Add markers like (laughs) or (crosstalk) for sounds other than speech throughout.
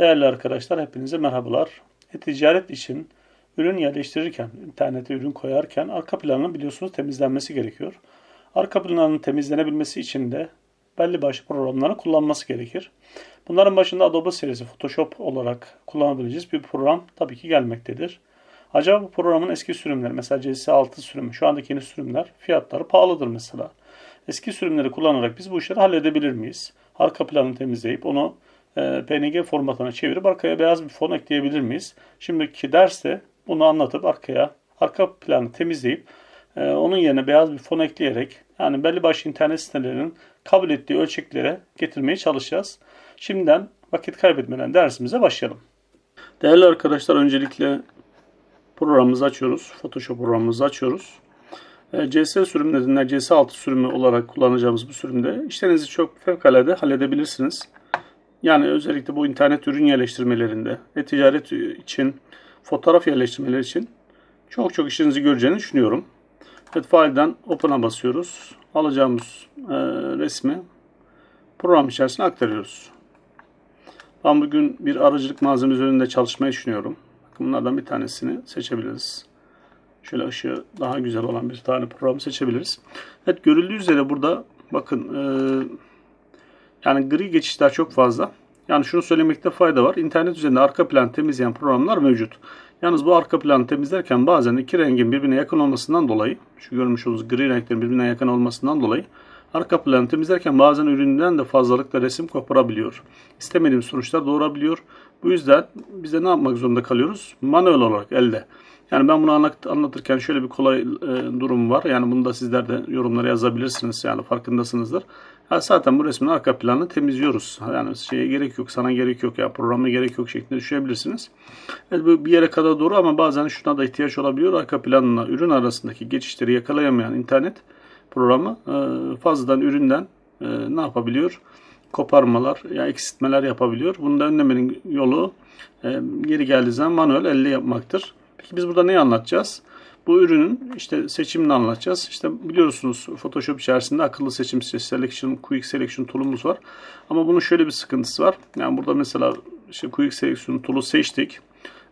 Değerli arkadaşlar hepinize merhabalar. E-ticaret için ürün yerleştirirken, internete ürün koyarken arka planının biliyorsunuz temizlenmesi gerekiyor. Arka planının temizlenebilmesi için de belli başlı programları kullanması gerekir. Bunların başında Adobe serisi Photoshop olarak kullanabileceğiz bir program tabii ki gelmektedir. Acaba bu programın eski sürümleri mesela CS6 sürümü şu andaki yeni sürümler fiyatları pahalıdır mesela. Eski sürümleri kullanarak biz bu işleri halledebilir miyiz? Arka planını temizleyip onu PNG formatına çevirip arkaya beyaz bir fon ekleyebilir miyiz? Şimdiki derste bunu anlatıp arkaya arka planı temizleyip e, onun yerine beyaz bir fon ekleyerek yani belli başlı internet sitelerinin kabul ettiği ölçeklere getirmeye çalışacağız. Şimdiden vakit kaybetmeden dersimize başlayalım. Değerli arkadaşlar öncelikle programımızı açıyoruz. Photoshop programımızı açıyoruz. E, CS sürümlerinden CS6 sürümü olarak kullanacağımız bu sürümde işlerinizi çok fevkalade halledebilirsiniz. Yani özellikle bu internet ürün yerleştirmelerinde ve ticaret için, fotoğraf yerleştirmeleri için çok çok işinizi göreceğini düşünüyorum. Evet, failden Open'a basıyoruz. Alacağımız e, resmi program içerisine aktarıyoruz. Ben bugün bir aracılık malzemesi üzerinde çalışmayı düşünüyorum. Bunlardan bir tanesini seçebiliriz. Şöyle ışığı daha güzel olan bir tane program seçebiliriz. Evet görüldüğü üzere burada bakın e, yani gri geçişler çok fazla. Yani şunu söylemekte fayda var. İnternet üzerinde arka plan temizleyen programlar mevcut. Yalnız bu arka planı temizlerken bazen iki rengin birbirine yakın olmasından dolayı, şu görmüş olduğunuz gri renklerin birbirine yakın olmasından dolayı arka planı temizlerken bazen üründen de fazlalıkla resim koparabiliyor. İstemediğim sonuçlar doğurabiliyor. Bu yüzden biz de ne yapmak zorunda kalıyoruz? Manuel olarak elde. Yani ben bunu anlatırken şöyle bir kolay e, durum var. Yani bunu da sizler de yorumlara yazabilirsiniz. Yani farkındasınızdır. Ya zaten bu resmin arka planını temizliyoruz. Yani şeye gerek yok, sana gerek yok ya programa gerek yok şeklinde düşünebilirsiniz. Evet bu bir yere kadar doğru ama bazen şuna da ihtiyaç olabiliyor. Arka planla ürün arasındaki geçişleri yakalayamayan internet programı e, fazladan üründen e, ne yapabiliyor? Koparmalar, ya eksiltmeler yapabiliyor. Bunu da önlemenin yolu e, geri geldiği zaman manuel elle yapmaktır. Peki biz burada neyi anlatacağız? Bu ürünün işte seçimini anlatacağız. İşte biliyorsunuz Photoshop içerisinde akıllı seçim selection, quick selection tool'umuz var. Ama bunun şöyle bir sıkıntısı var. Yani burada mesela işte quick selection tool'u seçtik.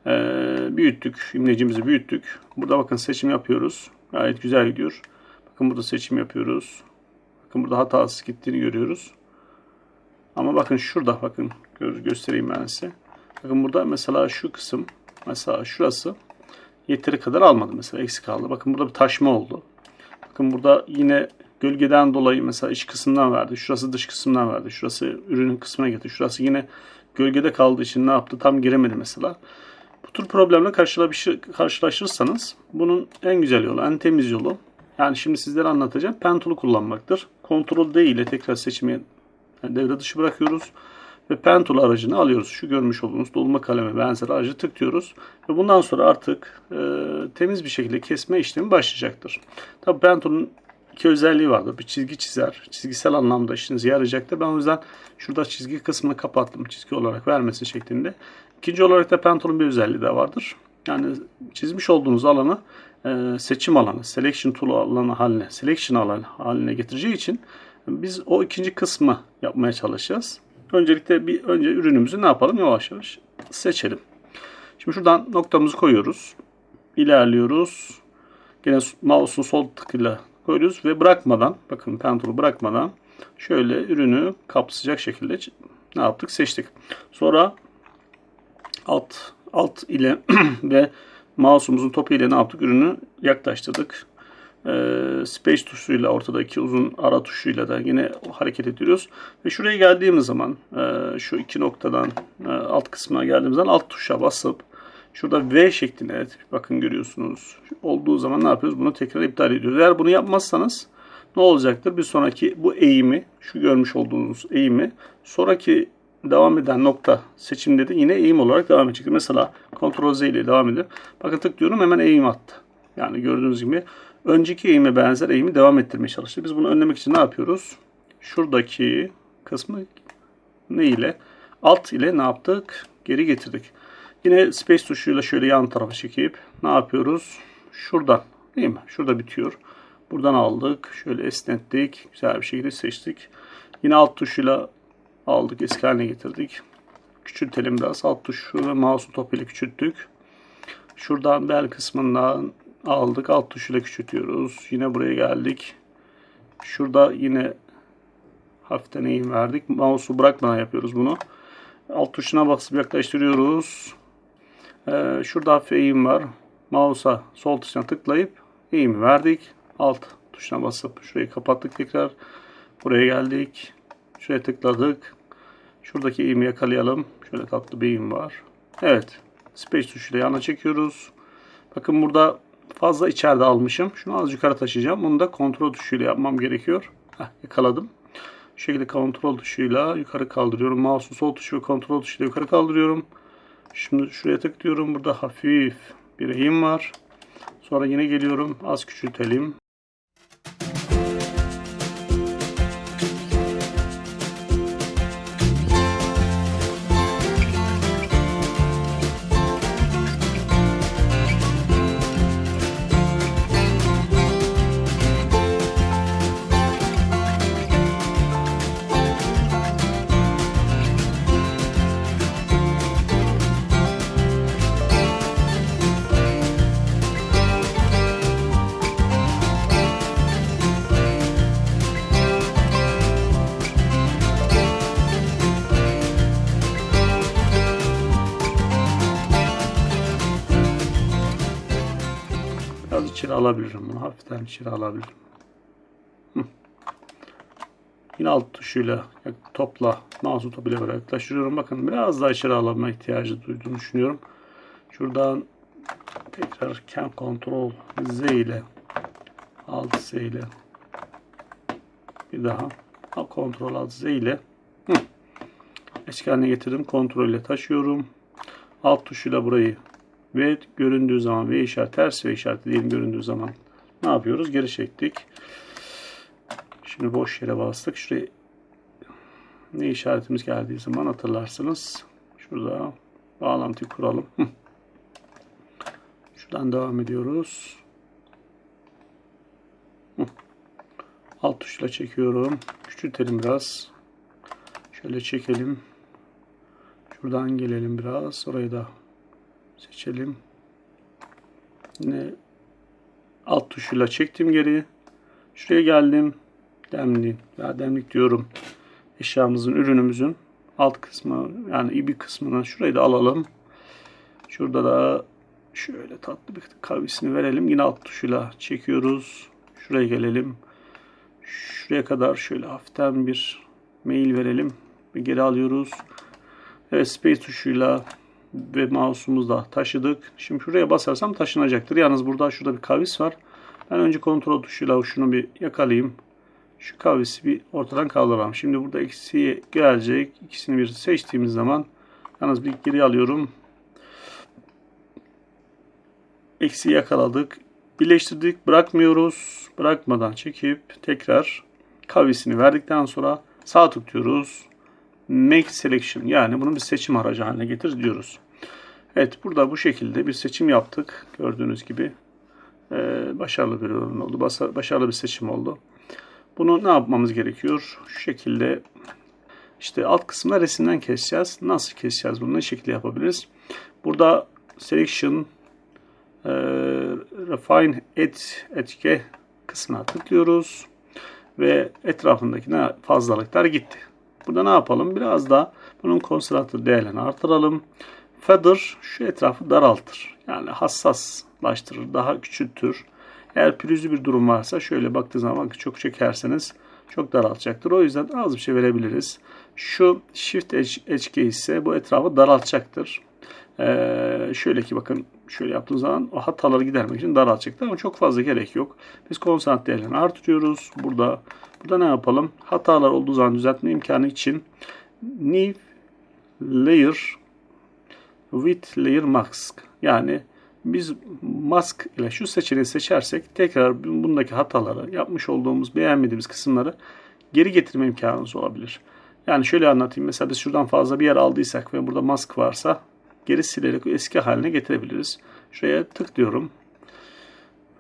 Ee, büyüttük. imlecimizi büyüttük. Burada bakın seçim yapıyoruz. Gayet güzel gidiyor. Bakın burada seçim yapıyoruz. Bakın burada hatasız gittiğini görüyoruz. Ama bakın şurada bakın göstereyim ben size. Bakın burada mesela şu kısım mesela şurası yeteri kadar almadı mesela eksik kaldı. Bakın burada bir taşma oldu. Bakın burada yine gölgeden dolayı mesela iç kısımdan verdi. Şurası dış kısımdan verdi. Şurası ürünün kısmına getirdi. Şurası yine gölgede kaldığı için ne yaptı? Tam giremedi mesela. Bu tür problemle karşılaşırsanız bunun en güzel yolu, en temiz yolu yani şimdi sizlere anlatacağım. Pen kullanmaktır. Ctrl D ile tekrar seçimi devre dışı bırakıyoruz ve pen tool aracını alıyoruz. Şu görmüş olduğunuz dolma kalemi benzer aracı tıklıyoruz. Ve bundan sonra artık e, temiz bir şekilde kesme işlemi başlayacaktır. Tabi pen tool'un iki özelliği vardır. Bir çizgi çizer. Çizgisel anlamda işinize yarayacaktır. Ben o yüzden şurada çizgi kısmını kapattım. Çizgi olarak vermesi şeklinde. İkinci olarak da pen tool'un bir özelliği de vardır. Yani çizmiş olduğunuz alanı e, seçim alanı, selection tool alanı haline, selection alanı haline getireceği için biz o ikinci kısmı yapmaya çalışacağız. Öncelikle bir önce ürünümüzü ne yapalım? Yavaş yavaş seçelim. Şimdi şuradan noktamızı koyuyoruz. İlerliyoruz. Yine mouse'un sol tıkıyla koyuyoruz ve bırakmadan, bakın pentolu bırakmadan şöyle ürünü kapsayacak şekilde ne yaptık? Seçtik. Sonra alt alt ile (clears throat) ve mouse'umuzun topu ile ne yaptık? Ürünü yaklaştırdık space tuşuyla ortadaki uzun ara tuşuyla da yine hareket ediyoruz. Ve şuraya geldiğimiz zaman e, şu iki noktadan e, alt kısmına geldiğimiz zaman alt tuşa basıp şurada V şeklinde evet, bakın görüyorsunuz olduğu zaman ne yapıyoruz? Bunu tekrar iptal ediyoruz. Eğer bunu yapmazsanız ne olacaktır? Bir sonraki bu eğimi şu görmüş olduğunuz eğimi sonraki devam eden nokta seçimde de yine eğim olarak devam edecek. Mesela Ctrl Z ile devam ediyor. Bakın tıklıyorum hemen eğim attı. Yani gördüğünüz gibi önceki eğime benzer eğimi devam ettirmeye çalıştık. Biz bunu önlemek için ne yapıyoruz? Şuradaki kısmı ne ile? Alt ile ne yaptık? Geri getirdik. Yine space tuşuyla şöyle yan tarafa çekip ne yapıyoruz? Şuradan değil mi? Şurada bitiyor. Buradan aldık. Şöyle esnettik. Güzel bir şekilde seçtik. Yine alt tuşuyla aldık. Eski haline getirdik. küçültelim biraz. Alt tuşu ve mouse'un topuyla küçülttük. Şuradan bel kısmından aldık. Alt tuşuyla küçültüyoruz. Yine buraya geldik. Şurada yine hafiften eğim verdik. Mouse'u bırakmadan yapıyoruz bunu. Alt tuşuna basıp yaklaştırıyoruz. Ee, şurada hafif eğim var. Mouse'a sol tuşuna tıklayıp eğimi verdik. Alt tuşuna basıp şurayı kapattık tekrar. Buraya geldik. Şuraya tıkladık. Şuradaki eğimi yakalayalım. Şöyle tatlı bir eğim var. Evet. Space tuşuyla yana çekiyoruz. Bakın burada fazla içeride almışım. Şunu az yukarı taşıyacağım. Bunu da kontrol tuşuyla yapmam gerekiyor. Heh, yakaladım. Şu şekilde kontrol tuşuyla yukarı kaldırıyorum. Mouse'un sol tuşu ve kontrol tuşuyla yukarı kaldırıyorum. Şimdi şuraya tıklıyorum. Burada hafif bir eğim var. Sonra yine geliyorum. Az küçültelim. Biraz içeri alabilirim bunu. Hafiften içeri alabilirim. Yine alt tuşuyla topla, mouse'u topuyla beraber yaklaştırıyorum. Bakın biraz daha içeri alma ihtiyacı duyduğunu düşünüyorum. Şuradan tekrar Cam Control Z ile Alt Z ile bir daha Ctrl Alt Z ile Hı. eski haline getirdim. Kontrol ile taşıyorum. Alt tuşuyla burayı ve göründüğü zaman V işareti ters V işareti diyelim göründüğü zaman ne yapıyoruz? Geri çektik. Şimdi boş yere bastık. Şuraya ne işaretimiz geldiği zaman hatırlarsınız. Şurada bağlantıyı kuralım. (laughs) Şuradan devam ediyoruz. (laughs) Alt tuşla çekiyorum. Küçültelim biraz. Şöyle çekelim. Şuradan gelelim biraz. Orayı da seçelim. Yine alt tuşuyla çektim geri. Şuraya geldim. Demlik ya demlik diyorum. Eşyamızın, ürünümüzün alt kısmı yani ibi kısmını şurayı da alalım. Şurada da şöyle tatlı bir kavisini verelim. Yine alt tuşuyla çekiyoruz. Şuraya gelelim. Şuraya kadar şöyle hafiften bir mail verelim. Ve geri alıyoruz. Evet space tuşuyla ve mouse'umuzla taşıdık. Şimdi şuraya basarsam taşınacaktır. Yalnız burada şurada bir kavis var. Ben önce kontrol tuşuyla şunu bir yakalayayım. Şu kavisi bir ortadan kaldıralım. Şimdi burada eksiye gelecek. İkisini bir seçtiğimiz zaman yalnız bir geri alıyorum. Eksiği yakaladık. Birleştirdik. Bırakmıyoruz. Bırakmadan çekip tekrar kavisini verdikten sonra sağ tıklıyoruz. Make Selection yani bunu bir seçim aracı haline getir diyoruz. Evet burada bu şekilde bir seçim yaptık. Gördüğünüz gibi ee, başarılı bir ürün oldu. Basa- Başarılı bir seçim oldu. Bunu ne yapmamız gerekiyor? Şu şekilde işte alt kısmına resimden keseceğiz. Nasıl keseceğiz bunu? Ne şekilde yapabiliriz? Burada Selection e, Refine et etke kısmına tıklıyoruz ve etrafındaki ne fazlalıklar gitti. Burada ne yapalım? Biraz da bunun konsantre değerini artıralım. Feather şu etrafı daraltır. Yani hassaslaştırır, daha küçültür. Eğer pürüzlü bir durum varsa şöyle baktığı zaman çok çekerseniz çok daraltacaktır. O yüzden az bir şey verebiliriz. Şu Shift Edge, ise bu etrafı daraltacaktır. Ee, şöyle ki bakın şöyle yaptığım zaman o hataları gidermek için daraltacaktır ama çok fazla gerek yok. Biz konsantre değerini artırıyoruz. Burada burada ne yapalım? Hatalar olduğu zaman düzeltme imkanı için New Layer with Layer Mask yani biz mask ile şu seçeneği seçersek tekrar bundaki hataları yapmış olduğumuz beğenmediğimiz kısımları geri getirme imkanımız olabilir. Yani şöyle anlatayım. Mesela biz şuradan fazla bir yer aldıysak ve burada mask varsa geri silerek eski haline getirebiliriz. Şuraya tıklıyorum.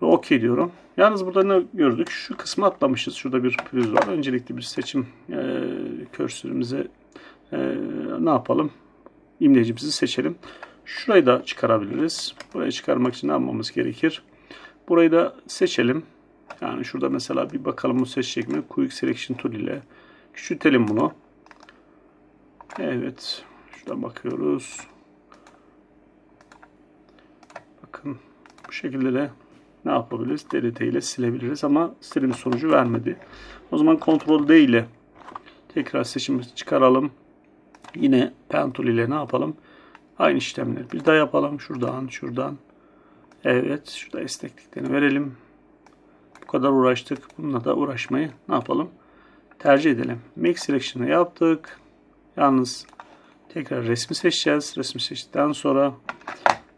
Ve OK diyorum. Yalnız burada ne gördük? Şu kısmı atlamışız. Şurada bir pürüz var. Öncelikli bir seçim e, körsürümüze e, ne yapalım? imlecimizi seçelim. Şurayı da çıkarabiliriz. Burayı çıkarmak için ne yapmamız gerekir? Burayı da seçelim. Yani şurada mesela bir bakalım bu seçecek mi? Quick Selection Tool ile küçültelim bunu. Evet. Şuradan bakıyoruz. Bakın bu şekilde de ne yapabiliriz? DLT ile silebiliriz ama istediğimiz sonucu vermedi. O zaman Ctrl D ile tekrar seçimi çıkaralım. Yine Pen Tool ile ne yapalım? Aynı işlemleri bir daha yapalım. Şuradan, şuradan. Evet, şurada esnekliklerini verelim. Bu kadar uğraştık. Bununla da uğraşmayı ne yapalım? Tercih edelim. Make Selection'ı yaptık. Yalnız tekrar resmi seçeceğiz. Resmi seçtikten sonra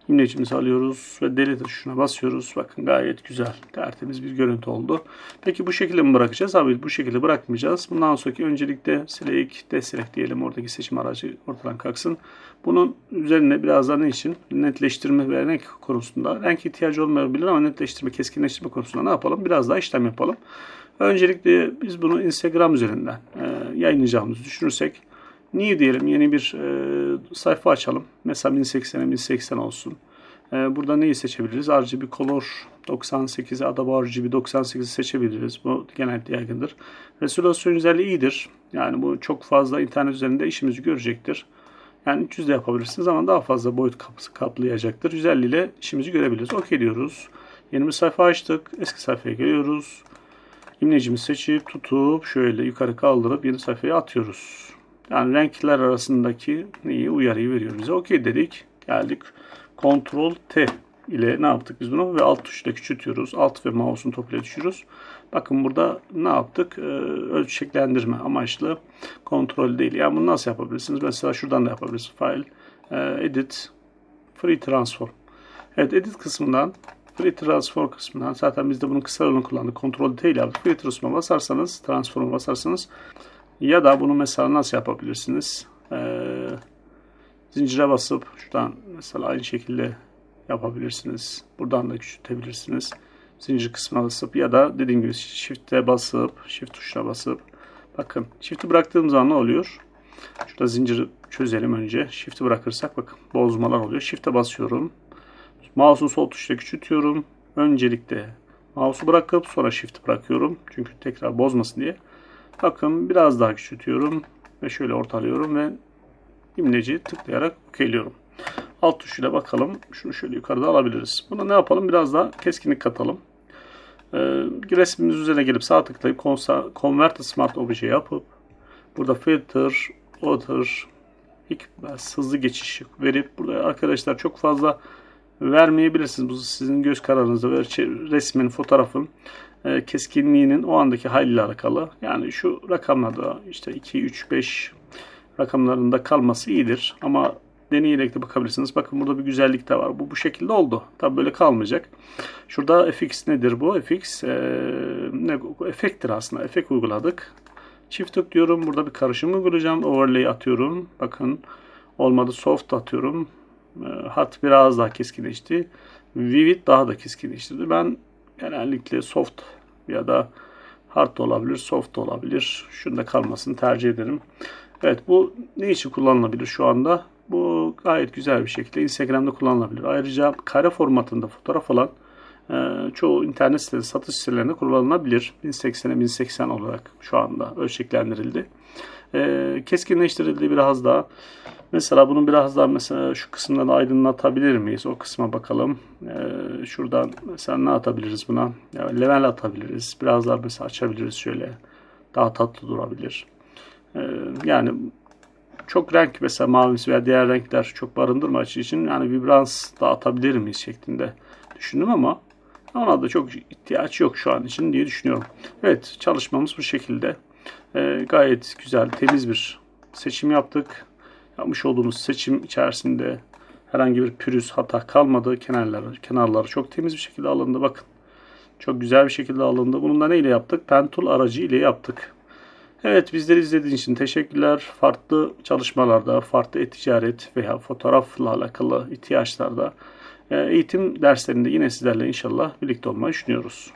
imlecimizi alıyoruz ve delete tuşuna basıyoruz. Bakın gayet güzel, tertemiz bir görüntü oldu. Peki bu şekilde mi bırakacağız? Abi bu şekilde bırakmayacağız. Bundan sonraki öncelikle select, deselect diyelim. Oradaki seçim aracı ortadan kalksın. Bunun üzerine biraz daha ne için? Netleştirme ve renk konusunda. Renk ihtiyacı olmayabilir ama netleştirme, keskinleştirme konusunda ne yapalım? Biraz daha işlem yapalım. Öncelikle biz bunu Instagram üzerinden e, yayınlayacağımızı düşünürsek New diyelim yeni bir e, sayfa açalım. Mesela 1080'e 1080 olsun. E, burada neyi seçebiliriz? RGB Color 98, Adobe RGB 98'i seçebiliriz. Bu genellikle yaygındır. Resolution özelliği iyidir. Yani bu çok fazla internet üzerinde işimizi görecektir. Yani 300 de yapabilirsiniz ama daha fazla boyut kapısı kaplayacaktır. 150 ile işimizi görebiliriz. OK diyoruz. Yeni bir sayfa açtık. Eski sayfaya geliyoruz. İmlecimizi seçip tutup şöyle yukarı kaldırıp yeni sayfaya atıyoruz. Yani renkler arasındaki neyi uyarıyı veriyor bize. OK dedik. Geldik. Ctrl T ile ne yaptık biz bunu? Ve alt tuşla küçültüyoruz. Alt ve mouse'un topuyla düşürüyoruz. Bakın burada ne yaptık? Ee, ölçeklendirme amaçlı kontrol değil. Yani bunu nasıl yapabilirsiniz? Mesela şuradan da yapabilirsiniz. File, e, Edit, Free Transform. Evet Edit kısmından Free Transform kısmından zaten biz de bunun kısa yolunu kullandık. Ctrl T ile Free Transform'a basarsanız, Transform'a basarsanız ya da bunu mesela nasıl yapabilirsiniz? Ee, zincire basıp şuradan mesela aynı şekilde yapabilirsiniz. Buradan da küçültebilirsiniz. Zincir kısmına basıp ya da dediğim gibi shift'e basıp shift tuşuna basıp bakın shift'i bıraktığım zaman ne oluyor? Şurada zinciri çözelim önce. Shift'i bırakırsak bakın bozmalar oluyor. Shift'e basıyorum. Mouse'un sol tuşla küçültüyorum. Öncelikle mouse'u bırakıp sonra shift'i bırakıyorum. Çünkü tekrar bozmasın diye. Bakın biraz daha küçültüyorum ve şöyle ortalıyorum ve imleci tıklayarak okeyliyorum. Alt tuşuyla bakalım. Şunu şöyle yukarıda alabiliriz. Buna ne yapalım? Biraz daha keskinlik katalım. Ee, resmimiz üzerine gelip sağ tıklayıp Convert Smart Obje yapıp burada Filter, Order, Hikmet, hızlı geçiş verip burada arkadaşlar çok fazla vermeyebilirsiniz. Bu sizin göz kararınızda ve resmin, fotoğrafın e, keskinliğinin o andaki haliyle alakalı. Yani şu rakamlarda işte 2, 3, 5 rakamlarında kalması iyidir. Ama deneyerek de bakabilirsiniz. Bakın burada bir güzellik de var. Bu bu şekilde oldu. Tabi böyle kalmayacak. Şurada FX nedir bu? FX e, ne, efekttir aslında. Efekt uyguladık. Çift tık diyorum. Burada bir karışım uygulayacağım. Overlay atıyorum. Bakın olmadı. Soft atıyorum. E, hat biraz daha keskinleşti. Vivid daha da keskinleştirdi. Ben genellikle soft ya da hard da olabilir, soft da olabilir. Şunda kalmasını tercih ederim. Evet bu ne için kullanılabilir şu anda? Bu gayet güzel bir şekilde Instagram'da kullanılabilir. Ayrıca kare formatında fotoğraf alan e, çoğu internet sitesi, satış sitelerinde kullanılabilir. 1080'e 1080 olarak şu anda ölçeklendirildi. E, keskinleştirildi biraz daha. Mesela bunu biraz daha mesela şu kısımdan aydınlatabilir miyiz? O kısma bakalım. Ee, şuradan mesela ne atabiliriz buna? Yani level atabiliriz. Biraz daha mesela açabiliriz şöyle. Daha tatlı durabilir. Ee, yani çok renk mesela mavisi veya diğer renkler çok barındırma açı için yani vibrans dağıtabilir miyiz şeklinde düşündüm ama ona da çok ihtiyaç yok şu an için diye düşünüyorum. Evet çalışmamız bu şekilde. Ee, gayet güzel temiz bir seçim yaptık yapmış olduğumuz seçim içerisinde herhangi bir pürüz hata kalmadı. Kenarları, kenarları çok temiz bir şekilde alındı. Bakın. Çok güzel bir şekilde alındı. Bunu da ne ile yaptık? Pentool aracı ile yaptık. Evet bizleri izlediğiniz için teşekkürler. Farklı çalışmalarda, farklı e-ticaret veya fotoğrafla alakalı ihtiyaçlarda e, eğitim derslerinde yine sizlerle inşallah birlikte olmayı düşünüyoruz.